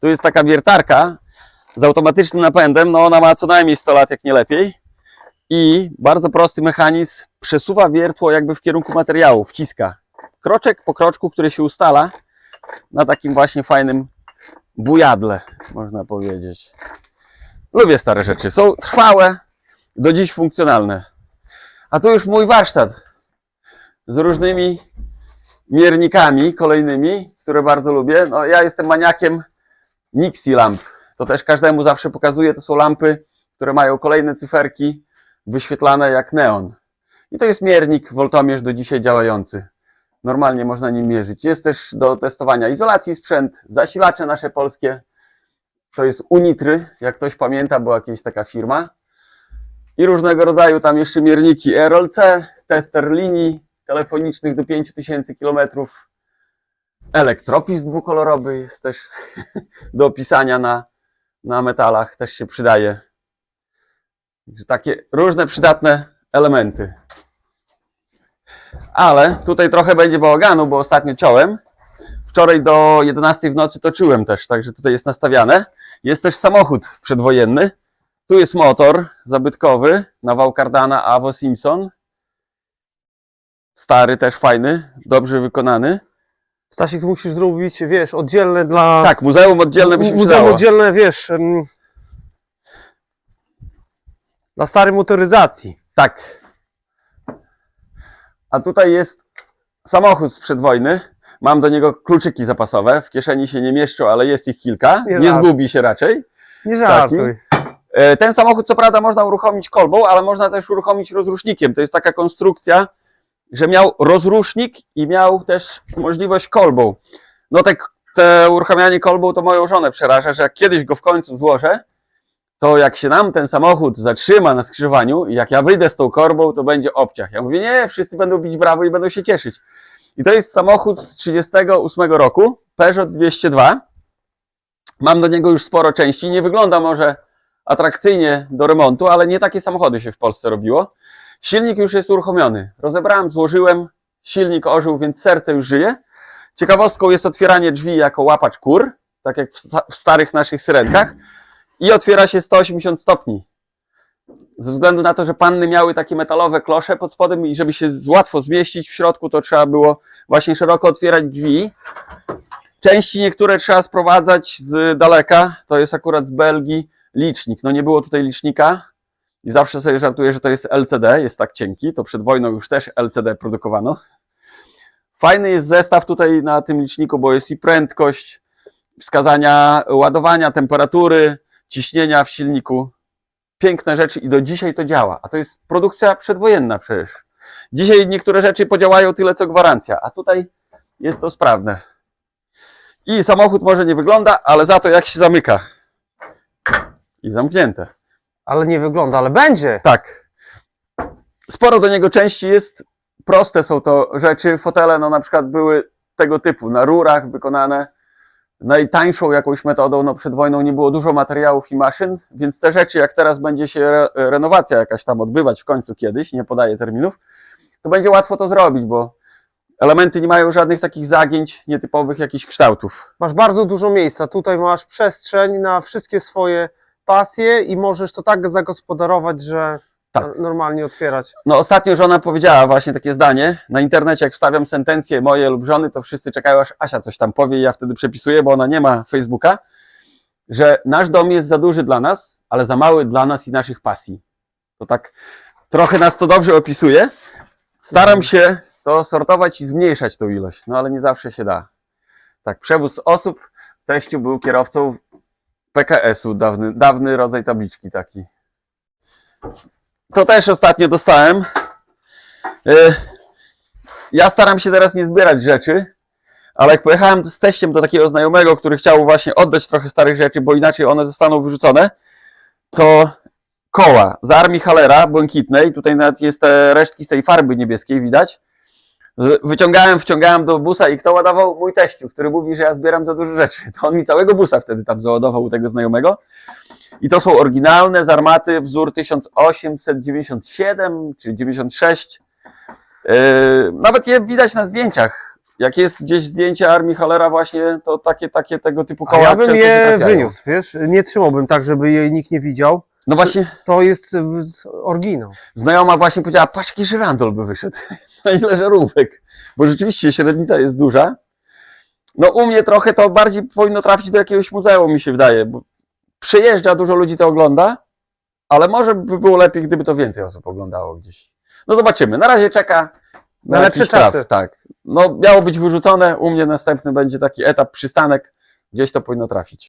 Tu jest taka wiertarka z automatycznym napędem, no ona ma co najmniej 100 lat, jak nie lepiej. I bardzo prosty mechanizm przesuwa wiertło jakby w kierunku materiału, wciska. Kroczek po kroczku, który się ustala na takim właśnie fajnym bujadle, można powiedzieć. Lubię stare rzeczy, są trwałe, do dziś funkcjonalne. A tu już mój warsztat z różnymi miernikami kolejnymi, które bardzo lubię. No, ja jestem maniakiem Nixie lamp. To też każdemu zawsze pokazuję. To są lampy, które mają kolejne cyferki wyświetlane jak neon. I to jest miernik woltomierz do dzisiaj działający. Normalnie można nim mierzyć. Jest też do testowania izolacji sprzęt, zasilacze nasze polskie. To jest Unitry, jak ktoś pamięta, była jakaś taka firma. I różnego rodzaju tam jeszcze mierniki RLC, tester linii telefonicznych do 5000 km. Elektropis dwukolorowy jest też do opisania na, na metalach, też się przydaje. Także takie różne przydatne elementy. Ale tutaj trochę będzie bałaganu, bo ostatnio ciąłem. Wczoraj do 11 w nocy toczyłem też, także tutaj jest nastawiane. Jest też samochód przedwojenny. Tu jest motor zabytkowy na wał Cardana Avo Simpson. Stary, też fajny, dobrze wykonany. Stasiek, musisz zrobić, wiesz, oddzielne dla... Tak, muzeum oddzielne by się Muzeum przydało. oddzielne, wiesz, em, dla starej motoryzacji. Tak. A tutaj jest samochód sprzed wojny. Mam do niego kluczyki zapasowe. W kieszeni się nie mieszczą, ale jest ich kilka. Nie Nie żart. zgubi się raczej. Nie żartuj. E, Ten samochód co prawda można uruchomić kolbą, ale można też uruchomić rozrusznikiem. To jest taka konstrukcja, że miał rozrusznik i miał też możliwość kolbą. No te, te uruchamianie kolbą to moją żonę przeraża, że jak kiedyś go w końcu złożę, to jak się nam ten samochód zatrzyma na skrzyżowaniu i jak ja wyjdę z tą korbą, to będzie obciach. Ja mówię, nie, wszyscy będą bić brawo i będą się cieszyć. I to jest samochód z 38 roku, Peugeot 202. Mam do niego już sporo części. Nie wygląda może atrakcyjnie do remontu, ale nie takie samochody się w Polsce robiło. Silnik już jest uruchomiony. Rozebrałem, złożyłem, silnik ożył, więc serce już żyje. Ciekawostką jest otwieranie drzwi jako łapacz kur, tak jak w, sta- w starych naszych syrenkach. I otwiera się 180 stopni. Ze względu na to, że panny miały takie metalowe klosze pod spodem i żeby się łatwo zmieścić w środku, to trzeba było właśnie szeroko otwierać drzwi. Części niektóre trzeba sprowadzać z daleka. To jest akurat z Belgii licznik. No nie było tutaj licznika i zawsze sobie żartuję, że to jest LCD, jest tak cienki. To przed wojną już też LCD produkowano. Fajny jest zestaw tutaj na tym liczniku, bo jest i prędkość, wskazania ładowania, temperatury, ciśnienia w silniku. Piękne rzeczy i do dzisiaj to działa. A to jest produkcja przedwojenna przecież. Dzisiaj niektóre rzeczy podziałają tyle co gwarancja, a tutaj jest to sprawne. I samochód może nie wygląda, ale za to jak się zamyka. I zamknięte. Ale nie wygląda, ale będzie. Tak. Sporo do niego części jest. Proste są to rzeczy. Fotele, no na przykład były tego typu, na rurach wykonane. Najtańszą jakąś metodą, no przed wojną nie było dużo materiałów i maszyn, więc te rzeczy, jak teraz będzie się re renowacja jakaś tam odbywać w końcu kiedyś, nie podaję terminów, to będzie łatwo to zrobić, bo elementy nie mają żadnych takich zagięć, nietypowych jakichś kształtów. Masz bardzo dużo miejsca. Tutaj masz przestrzeń na wszystkie swoje pasje i możesz to tak zagospodarować, że Tak. no- normalnie otwierać. No ostatnio żona powiedziała właśnie takie zdanie. Na internecie jak wstawiam sentencje moje lub żony, to wszyscy czekają aż Asia coś tam powie i ja wtedy przepisuję, bo ona nie ma Facebooka, że nasz dom jest za duży dla nas, ale za mały dla nas i naszych pasji. To tak trochę nas to dobrze opisuje. Staram się to sortować i zmniejszać tą ilość, no ale nie zawsze się da. Tak, przewóz osób. Teściu był kierowcą PKS-u, dawny, dawny rodzaj tabliczki taki. To też ostatnio dostałem. E, Ja staram się teraz nie zbierać rzeczy, ale jak pojechałem z teściem do takiego znajomego, który chciał właśnie oddać trochę starych rzeczy, bo inaczej one zostaną wyrzucone, to koła z armii Halera błękitnej, tutaj nawet jest te resztki z tej farby niebieskiej widać. Wyciągałem, wciągałem do busa i kto ładował? Mój teściu, który mówi, że ja zbieram za dużo rzeczy. To on mi całego busa wtedy tam załadował u tego znajomego. I to są oryginalne z armaty wzór 1897 czy 96. Yy, nawet je widać na zdjęciach. Jak jest gdzieś zdjęcie Armii Halera właśnie, to takie, takie tego typu A koła ja bym często się je trafiają. wyniósł, wiesz, nie trzymałbym tak, żeby jej nikt nie widział. No właśnie, To jest y, oryginał. znajoma właśnie powiedziała, patrz jaki żyrandol by wyszedł. Na ile żarówek. Bo rzeczywiście średnica jest duża. No u mnie trochę to bardziej powinno trafić do jakiegoś muzeum, mi się wydaje. Bo przyjeżdża, dużo ludzi to ogląda, ale może by było lepiej, gdyby to więcej osób oglądało gdzieś. No zobaczymy. Na razie czeka na, Na lepsze traf, czasy. Tak. No miało być wyrzucone, u mnie następny będzie taki etap przystanek, gdzieś to powinno trafić.